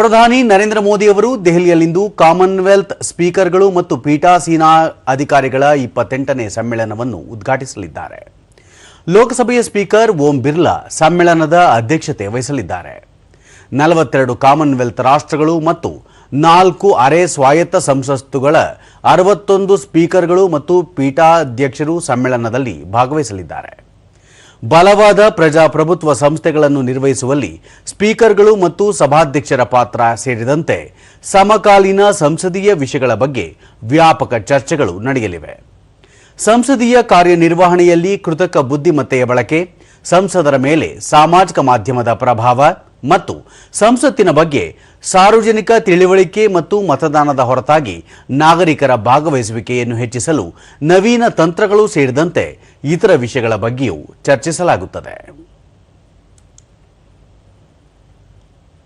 ಪ್ರಧಾನಿ ನರೇಂದ್ರ ಮೋದಿ ಅವರು ದೆಹಲಿಯಲ್ಲಿಂದು ಕಾಮನ್ವೆಲ್ತ್ ಸ್ಪೀಕರ್ಗಳು ಮತ್ತು ಪೀಠಾಸೀನಾ ಅಧಿಕಾರಿಗಳ ಇಪ್ಪತ್ತೆಂಟನೇ ಸಮ್ಮೇಳನವನ್ನು ಉದ್ಘಾಟಿಸಲಿದ್ದಾರೆ. ಲೋಕಸಭೆಯ ಸ್ಪೀಕರ್ ಓಂ ಬಿರ್ಲಾ ಸಮ್ಮೇಳನದ ಅಧ್ಯಕ್ಷತೆ ವಹಿಸಲಿದ್ದಾರೆ. ನಲವತ್ತೆರಡು ಕಾಮನ್ವೆಲ್ತ್ ರಾಷ್ಟ್ರಗಳು ಮತ್ತು ನಾಲ್ಕು ಅರೆ ಸ್ವಾಯತ್ತ ಸಂಸತ್ತುಗಳ ಅರವತ್ತೊಂದು ಸ್ಪೀಕರ್ಗಳು ಮತ್ತು ಪೀಠಾಧ್ಯಕ್ಷರು ಸಮ್ಮೇಳನದಲ್ಲಿ ಭಾಗವಹಿಸಲಿದ್ದಾರೆ. ಬಲವಾದ ಪ್ರಜಾಪ್ರಭುತ್ವ ಸಂಸ್ಥೆಗಳನ್ನು ನಿರ್ವಹಿಸುವಲ್ಲಿ ಸ್ಪೀಕರ್ಗಳು ಮತ್ತು ಸಭಾಧ್ಯಕ್ಷರ ಪಾತ್ರ ಸೇರಿದಂತೆ ಸಮಕಾಲೀನ ಸಂಸದೀಯ ವಿಷಯಗಳ ಬಗ್ಗೆ ವ್ಯಾಪಕ ಚರ್ಚೆಗಳು ನಡೆಯಲಿವೆ. ಸಂಸದೀಯ ಕಾರ್ಯನಿರ್ವಹಣೆಯಲ್ಲಿ ಕೃತಕ ಬುದ್ಧಿಮತ್ತೆಯ ಬಳಕೆ, ಸಂಸದರ ಮೇಲೆ ಸಾಮಾಜಿಕ ಮಾಧ್ಯಮದ ಪ್ರಭಾವ ಮತ್ತು ಸಂಸತ್ತಿನ ಬಗ್ಗೆ ಸಾರ್ವಜನಿಕ ತಿಳಿವಳಿಕೆ ಮತ್ತು ಮತದಾನದ ಹೊರತಾಗಿ ನಾಗರಿಕರ ಭಾಗವಹಿಸುವಿಕೆಯನ್ನು ಹೆಚ್ಚಿಸಲು ನವೀನ ತಂತ್ರಗಳು ಸೇರಿದಂತೆ ಇತರ ವಿಷಯಗಳ ಬಗ್ಗೆಯೂ ಚರ್ಚಿಸಲಾಗುತ್ತದೆ.